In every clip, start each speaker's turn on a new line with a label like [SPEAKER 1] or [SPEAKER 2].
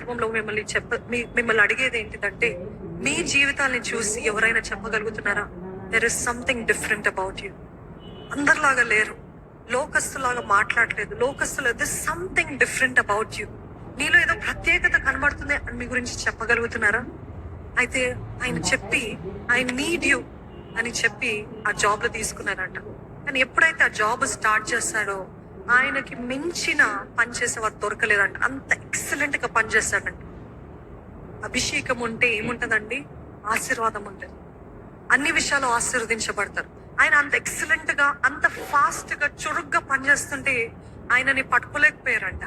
[SPEAKER 1] సందర్భంలో మిమ్మల్ని చెప్ప మిమ్మల్ని అడిగేది ఏంటిదంటే మీ జీవితాన్ని చూసి ఎవరైనా చెప్పగలుగుతున్నారా? There is something different about you అందరిలాగా లేరు. లోకస్తులాగా మాట్లాడలేదు. లోకస్తులు this something different about you నీలో ఏదో ప్రత్యేకత కనబడుతుంది అని మీ గురించి చెప్పగలుగుతున్నారా? అయితే ఆయన చెప్పి ఐ నీడ్ యూ అని చెప్పి ఆ జాబ్లో తీసుకున్నారంట. కానీ ఎప్పుడైతే ఆ జాబ్ స్టార్ట్ చేస్తాడో ఆయనకి మించిన పని చేసేవారు దొరకలేదంట. అంత ఎక్సలెంట్గా పనిచేస్తాడంట అభిషేకం ఉంటే ఏముంటదండి? ఆశీర్వాదం ఉంటుంది. అన్ని విషయాలు ఆశీర్వదించబడతారు. ఆయన అంత ఎక్సలెంట్గా అంత ఫాస్ట్గా చురుగ్గా పనిచేస్తుంటే ఆయనని పట్టుకోలేకపోయారంట.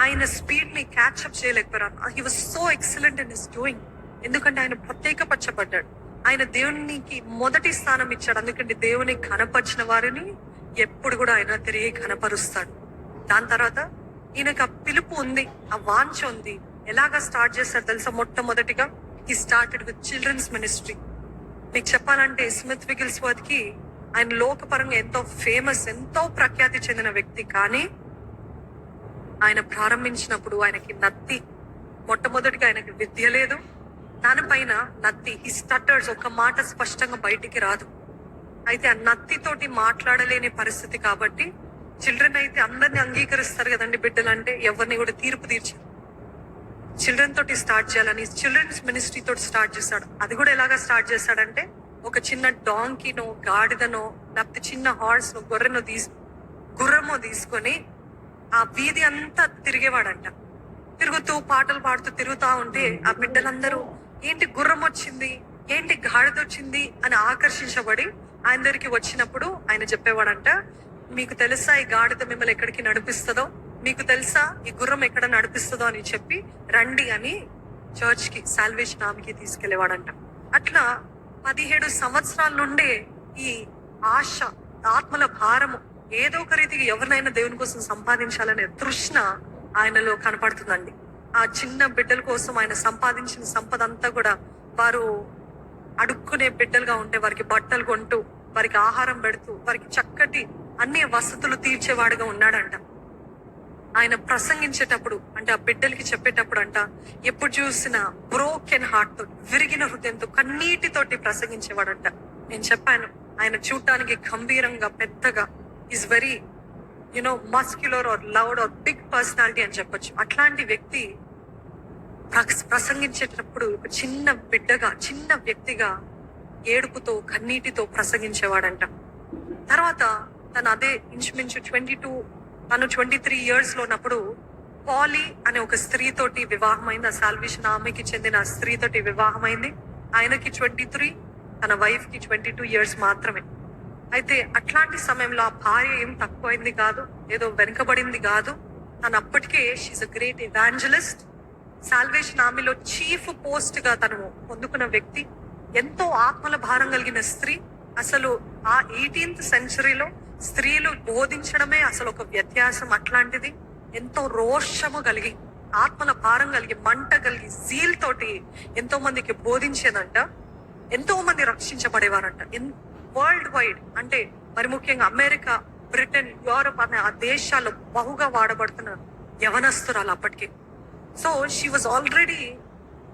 [SPEAKER 1] ఆయన స్పీడ్ని క్యాచ్అప్ చేయలేకపోయారు. He was so excellent in is doing ఎందుకంటే ఆయన ప్రత్యేకపరచబడ్డాడు. ఆయన దేవునికి మొదటి స్థానం ఇచ్చాడు. అందుకంటే దేవుని కనపరిచిన వారిని ఎప్పుడు కూడా ఆయన తిరిగి కనపరుస్తాడు. దాని తర్వాత ఈయనకు ఆ పిలుపు ఉంది ఆ వాంఛ ఉంది. ఎలాగా స్టార్ట్ చేస్తారు తెలుసా? మొట్టమొదటిగా ఈ స్టార్టెడ్ విత్ చిల్డ్రన్స్ మినిస్ట్రీ మీకు చెప్పాలంటే స్మిత్ విగిల్స్కి ఆయన లోకపరంగా ఎంతో ఫేమస్ ఎంతో ప్రఖ్యాతి చెందిన వ్యక్తి. కానీ ఆయన ప్రారంభించినప్పుడు ఆయనకి నత్తి మొట్టమొదటిగా ఆయనకి విద్య లేదు. దానిపైన నత్తి ఈ స్టటర్స్ ఒక మాట స్పష్టంగా బయటికి రాదు. అయితే ఆ నత్తితోటి మాట్లాడలేని పరిస్థితి కాబట్టి చిల్డ్రన్ అయితే అందరిని అంగీకరిస్తారు కదండి బిడ్డలు అంటే ఎవరిని కూడా తీర్పు తీర్చారు. చిల్డ్రన్ తోటి స్టార్ట్ చేయాలని చిల్డ్రన్స్ మినిస్ట్రీ తోటి స్టార్ట్ చేశాడు. అది కూడా ఎలాగా స్టార్ట్ చేశాడంటే ఒక చిన్న డాంకీనో గాడిదనో లేకపోతే చిన్న హార్స్ గొర్రెనో తీసు గుర్రమో తీసుకొని ఆ వీధి అంతా తిరిగేవాడంట. తిరుగుతూ పాటలు పాడుతూ తిరుగుతా ఉంటే ఆ బిడ్డలందరూ ఏంటి గుర్రం వచ్చింది? ఏంటి గాడిదొచ్చింది అని ఆకర్షించబడి ఆయన దగ్గరికి వచ్చినప్పుడు ఆయన చెప్పేవాడంట మీకు తెలుసా ఈ గాడిద మిమ్మల్ని ఎక్కడికి నడిపిస్తుందో? మీకు తెలుసా ఈ గుర్రం ఎక్కడ నడిపిస్తుందో? అని చెప్పి రండి అని చర్చ్కి సాల్వేషన్ ఆమెకి తీసుకెళ్ళేవాడంట అట్లా పదిహేడు సంవత్సరాల నుండే ఈ ఆశ ఆత్మల భారము ఏదో ఒక రీతికి ఎవరినైనా దేవుని కోసం సంపాదించాలనే తృష్ణ ఆయనలో కనపడుతుందండి. ఆ చిన్న బిడ్డల కోసం ఆయన సంపాదించిన సంపద అంతా కూడా వారు అడుక్కునే బిడ్డలుగా ఉంటే వారికి బట్టలు కొంటూ వారికి ఆహారం పెడుతూ వారికి చక్కటి అన్ని వసతులు తీర్చేవాడుగా ఉన్నాడంట. ఆయన ప్రసంగించేటప్పుడు అంటే ఆ బిడ్డలకి చెప్పేటప్పుడు అంట ఎప్పుడు చూసినా బ్రోకెన్ హార్ట్తో విరిగిన హృదయంతో కన్నీటితోటి ప్రసంగించేవాడంట. నేను చెప్పాను ఆయన చూడటానికి గంభీరంగా పెద్దగా is very you know muscular or loud or big personality అని చెప్పొచ్చు. అట్లాంటి వ్యక్తి ప్రసంగించేటప్పుడు ఒక చిన్న బిడ్డగా చిన్న వ్యక్తిగా ఏడుపుతో కన్నీటితో ప్రసంగించేవాడంట. తర్వాత తను అదే ఇంచుమించు ట్వంటీ టూ తను ట్వంటీ త్రీ ఇయర్స్లో ఉన్నప్పుడు పాలీ అనే ఒక స్త్రీతోటి వివాహమైంది. ఆ సాల్వేషన్ ఆమెకి చెందిన స్త్రీతోటి వివాహమైంది. ఆయనకి ట్వంటీ త్రీ తన వైఫ్కి ట్వంటీ టూ ఇయర్స్ మాత్రమే. అయితే అట్లాంటి సమయంలో ఆ భార్య ఏం తక్కువైంది కాదు ఏదో వెనుకబడింది కాదు. తను అప్పటికే she a great evangelist salvation ఆర్మీలో చీఫ్ పోస్ట్గా తను పొందుకున్న వ్యక్తి ఎంతో ఆత్మల భారం కలిగిన స్త్రీ. అసలు ఆ ఎయిటీన్త్ సెంచరీలో స్త్రీలు బోధించడమే అసలు ఒక వ్యత్యాసం అట్లాంటిది. ఎంతో రోషము కలిగి ఆత్మల భారం కలిగి మంట కలిగి జీల్ తోటి ఎంతో మందికి బోధించేదంట. ఎంతో మంది రక్షించబడేవారంట. వరల్డ్ వైడ్ అంటే మరి ముఖ్యంగా అమెరికా బ్రిటన్ యూరప్ అనే ఆ దేశాల్లో బహుగా వాడబడుతున్న యవనస్తురాలు అప్పటికి. సో షీ వాజ్ ఆల్రెడీ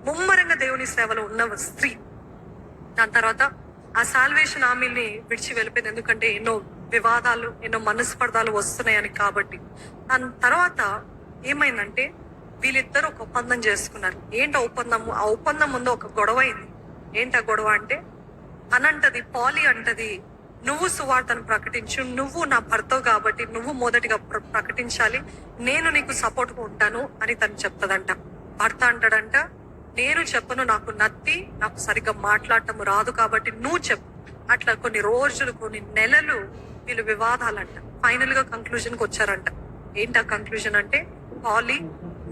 [SPEAKER 1] ముమ్మరంగా దేవుని సేవలో ఉన్న స్త్రీ. దాని తర్వాత ఆ సాల్వేషన్ ఆమెల్ని విడిచి వెళ్ళిపోయింది. ఎందుకంటే ఎన్నో వివాదాలు ఎన్నో మనస్పర్ధాలు వస్తున్నాయని కాబట్టి. దాని తర్వాత ఏమైందంటే వీళ్ళిద్దరు ఒక ఒప్పందం చేసుకున్నారు. ఏంటి ఒప్పందము ఆ ఒప్పందం ముందు ఒక గొడవ అయింది. ఏంటి ఆ గొడవ అంటే అనంటది పాలి అంటది నువ్వు సువార్తను ప్రకటించు నువ్వు నా భర్తవు కాబట్టి నువ్వు మొదటిగా ప్ర- ప్రకటించాలి. నేను నీకు సపోర్ట్గా ఉంటాను అని తను చెప్తదంట. భర్త అంటాడంట నేను చెప్పను నాకు నత్తి నాకు సరిగ్గా మాట్లాడటం రాదు కాబట్టి నువ్వు చెప్పు. అట్లా కొన్ని రోజులు కొన్ని నెలలు వీళ్ళు వివాదాలంట. ఫైనల్గా కంక్లూజన్కి వచ్చారంట. ఏంటి ఆ కంక్లూజన్ అంటే పాలీ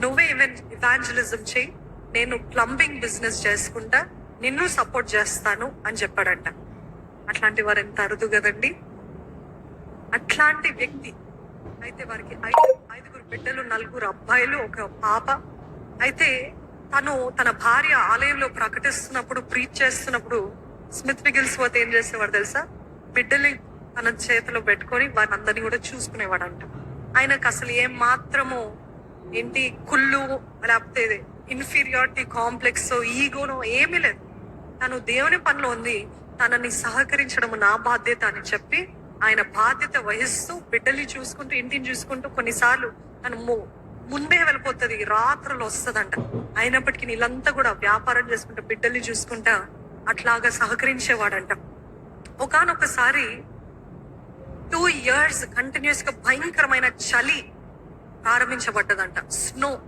[SPEAKER 1] నువ్వే ఇవాంజలిజం చేయి నేను ప్లంబింగ్ బిజినెస్ చేసుకుంటా నిన్ను సపోర్ట్ చేస్తాను అని చెప్పాడంట. అట్లాంటి వారు ఎంత అరుదు కదండి? అట్లాంటి వ్యక్తి అయితే వారికి ఐదు ఐదుగురు బిడ్డలు నలుగురు అబ్బాయిలు ఒక పాప. అయితే తను తన భార్య ఆలయంలో ప్రకటిస్తున్నప్పుడు ప్రీచ్ చేస్తున్నప్పుడు స్మిత్ విగిల్స్ వత్ ఏం చేసేవాడు తెలుసా? బిడ్డల్ని తన చేతిలో పెట్టుకొని వారిని అందరినీ కూడా చూసుకునేవాడంట. ఆయనకు అసలు ఏం మాత్రము ఏంటి కుళ్ళు లేకపోతే ఇన్ఫీరియారిటీ కాంప్లెక్స్ ఈగోనో ఏమీ లేదు. తను దేవుని పనిలో ఉంది. తనని సహకరించడం నా బాధ్యత అని చెప్పి ఆయన బాధ్యత వహిస్తూ బిడ్డల్ని చూసుకుంటూ ఇంటిని చూసుకుంటూ కొన్నిసార్లు తను ము- ముందే వెళ్ళిపోతుంది రాత్రులు వస్తుందంట. అయినప్పటికీ నీళ్ళంతా కూడా వ్యాపారం చేసుకుంటూ బిడ్డల్ని చూసుకుంటా అట్లాగా సహకరించేవాడంట. ఒకానొకసారి టూ ఇయర్స్ కంటిన్యూస్గా భయంకరమైన చలి ప్రారంభించబడ్డదంట. స్నో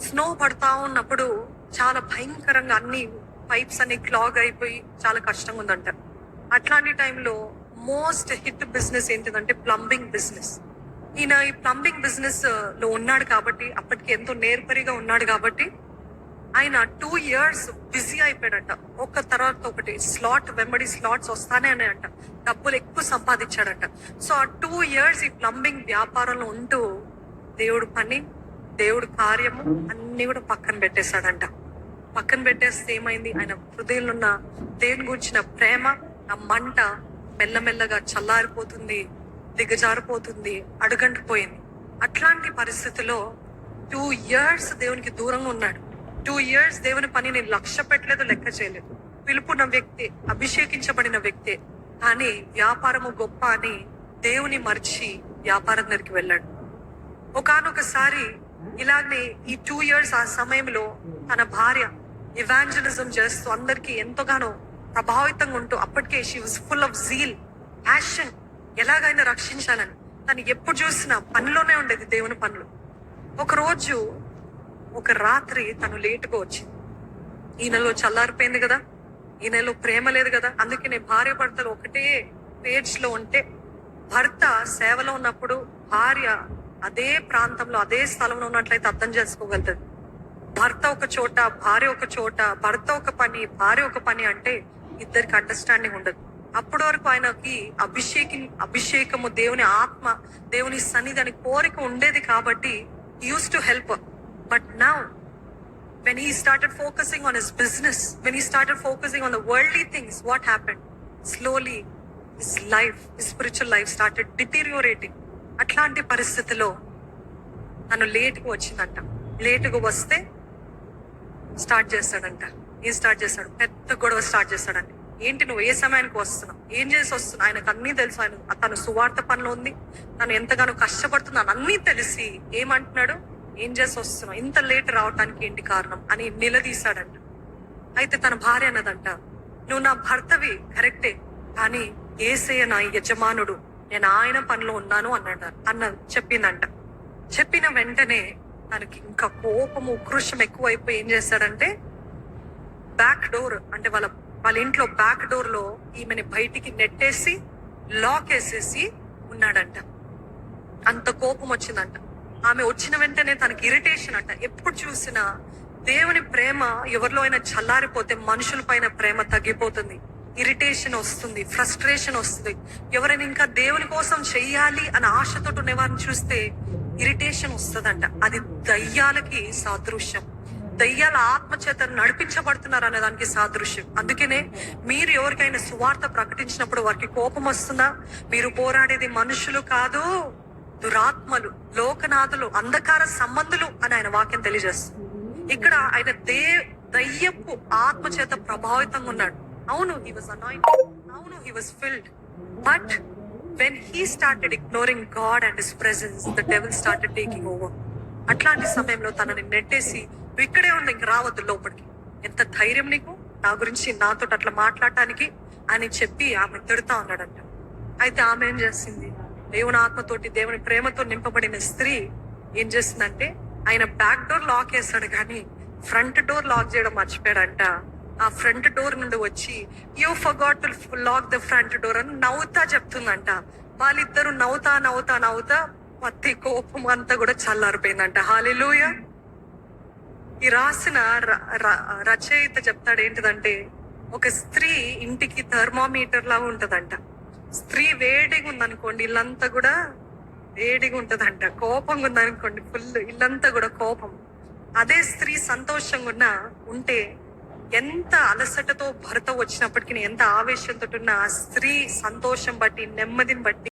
[SPEAKER 1] స్నో పడతా ఉన్నప్పుడు చాలా భయంకరంగా అన్ని పైప్స్ అన్ని క్లాగ్ అయిపోయి చాలా కష్టంగా ఉందంట. అట్లాంటి టైంలో మోస్ట్ హిట్ బిజినెస్ ఏంటిదంటే ప్లంబింగ్ బిజినెస్ ఈయన ఈ ప్లంబింగ్ బిజినెస్ uh, లో ఉన్నాడు కాబట్టి అప్పటికి ఎంతో నేర్పరిగా ఉన్నాడు కాబట్టి ఆయన టూ ఇయర్స్ బిజీ అయిపోయాడట. ఒక తర్వాత ఒకటి స్లాట్ వెంబడి స్లాట్స్ వస్తానే అని అంట డబ్బులు ఎక్కువ సంపాదించాడట. సో ఆ టూ ఇయర్స్ ఈ ప్లంబింగ్ వ్యాపారంలో ఉంటూ దేవుడు పని దేవుడు కార్యము అన్ని కూడా పక్కన పెట్టేశాడంట. పక్కన పెట్టేస్తే ఏమైంది? ఆయన హృదయంలో ఉన్న దేవుని గురించిన ప్రేమ ఆ మంట మెల్లమెల్లగా చల్లారిపోతుంది దిగజారిపోతుంది అడుగంటిపోయింది అట్లాంటి పరిస్థితిలో టూ ఇయర్స్ దేవునికి దూరంగా ఉన్నాడు. టూ ఇయర్స్ దేవుని పనిని లక్ష్య పెట్టలేదు లెక్క చేయలేదు. పిలుపున్న వ్యక్తి అభిషేకించబడిన వ్యక్తి కానీ వ్యాపారము గొప్ప అని దేవుని మర్చి వ్యాపారం దగ్గరికి వెళ్ళాడు. ఒకానొకసారి ఇలాగే ఈ టూ ఇయర్స్ ఆ సమయంలో తన భార్య ఇవాంజలిజం చేస్తూ అందరికీ ఎంతగానో ప్రభావితంగా ఉంటూ అప్పటికే she was full of zeal passion ఎలాగైనా రక్షించాలని. తను ఎప్పుడు చూసినా పనిలోనే ఉండేది దేవుని పనులు. ఒకరోజు ఒక రాత్రి తను లేటుగా వచ్చింది. ఈ నెలలో చల్లారిపోయింది కదా. ఈ నెలలో ప్రేమ లేదు కదా. అందుకే నేను భార్య భర్తలు ఒకటే పేజ్లో ఉంటే భర్త సేవలో ఉన్నప్పుడు భార్య అదే ప్రాంతంలో అదే స్థలంలో ఉన్నట్లయితే అర్థం చేసుకోగలుగుతుంది. భర్త ఒక చోట భార్య ఒక చోట భర్త ఒక పని భార్య ఒక పని అంటే ఇద్దరికి అండర్స్టాండింగ్ ఉండదు. అప్పటి వరకు ఆయనకి అభిషేకి అభిషేకము దేవుని ఆత్మ దేవుని సన్నిధి కోరిక ఉండేది కాబట్టి యూస్ టు హెల్ప్ బట్ నా when he started focusing on his business when he started focusing on the worldly things what happen slowly his life spiritual life started deteriorating అట్లాంటి పరిస్థితిలో తను లేట్గా వచ్చిందంట. లేటుగా వస్తే స్టార్ట్ చేస్తాడంట. ఏం స్టార్ట్ చేస్తాడు? పెద్ద గొడవ స్టార్ట్ చేస్తాడంట. ఏంటి నువ్వు? ఏ సమయానికి వస్తున్నావు? ఏం చేసి వస్తున్నావు? ఆయనకు అన్నీ తెలుసు. ఆయన తను సువార్త పనిలో ఉంది. తను ఎంతగానో కష్టపడుతున్నాను అన్నీ తెలిసి ఏమంటున్నాడు? ఏం చేసి వస్తున్నావు? ఇంత లేట్ రావటానికి ఏంటి కారణం? అని నిలదీశాడంట. అయితే తన భార్య అన్నదంట నువ్వు నా భర్తవి కరెక్టే. కానీ ఏసయ్య నా యజమానుడు. నేను ఆయన పనిలో ఉన్నాను అన్నాడు అన్న చెప్పిందంట. చెప్పిన వెంటనే తనకి ఇంకా కోపము ఉక్రోషం ఎక్కువైపోయి ఏం చేస్తాడంటే బ్యాక్ డోర్ అంటే వాళ్ళ వాళ్ళ ఇంట్లో బ్యాక్ డోర్లో ఈమెని బయటికి నెట్టేసి లాక్ వేసేసి ఉన్నాడంట. అంత కోపం వచ్చిందంట. ఆమె వచ్చిన వెంటనే తనకి ఇరిటేషన్ అంట. ఎప్పుడు చూసినా దేవుని ప్రేమ ఎవరిలో అయినా చల్లారిపోతే మనుషుల పైన ప్రేమ తగ్గిపోతుంది. ఇరిటేషన్ వస్తుంది ఫ్రస్ట్రేషన్ వస్తుంది. ఎవరైనా ఇంకా దేవుని కోసం చెయ్యాలి అని ఆశతో ఉన్నవారిని చూస్తే ఇరిటేషన్ వస్తుందంట. అది దయ్యాలకి సాదృశ్యం. దయ్యాల ఆత్మ చేత నడిపించబడుతున్నారు అనే దానికి సాదృశ్యం. అందుకనే మీరు ఎవరికైనా సువార్త ప్రకటించినప్పుడు వారికి కోపం వస్తుందా? మీరు పోరాడేది మనుషులు కాదు దురాత్మలు లోకనాథులు అంధకార సంబంధులు అని ఆయన వాక్యం తెలియజేస్తుంది. ఇక్కడ ఆయన దే దయ్యపు ఆత్మ చేత ప్రభావితంగా ఉన్నాడు. అవును హీ వాజ్ అనాయింటెడ్ అవును he was filled but when he started ignoring God and his presence the devil started taking over అట్లాంటి సమయంలో తనని నెట్టేసి నువ్వు ఇక్కడే ఉన్న ఇంక రావద్దు లోపలికి. ఎంత ధైర్యం నీకు? నా గురించి నాతో అట్లా మాట్లాడటానికి? అని చెప్పి ఆమె తిడుతా ఉన్నాడంట. అయితే ఆమె ఏం చేసింది దేవుని ఆత్మతోటి దేవుని ప్రేమతో నింపబడిన స్త్రీ ఏం చేసిందంటే ఆయన బ్యాక్ డోర్ లాక్ వేస్తాడు కానీ ఫ్రంట్ డోర్ లాక్ చేయడం మర్చిపోయాడంట. ఆ ఫ్రంట్ డోర్ నుండి వచ్చి you forgot to lock the front door అని నవ్వుతా చెప్తుందంట. వాళ్ళిద్దరు నవ్వుతా నవ్వుతా నవ్వుతా మత్తి కోపం అంతా కూడా చల్లారిపోయిందంట. హాలిలూయ ఈ రాసిన రచయిత చెప్తాడు ఏంటిదంటే ఒక స్త్రీ ఇంటికి థర్మామీటర్ లాగా ఉంటదంట. స్త్రీ వేడిగా ఉందనుకోండి ఇల్లంతా కూడా వేడిగా ఉంటదంట. కోపంగా ఉందనుకోండి ఫుల్ ఇల్లంతా కూడా కోపం. అదే స్త్రీ సంతోషంగా ఉన్న ఉంటే ఎంత అలసటతో భర్త వచ్చినప్పటికీ ఎంత ఆవేశంతో ఉన్న ఆ స్త్రీ సంతోషం బట్టి నెమ్మదిని బట్టి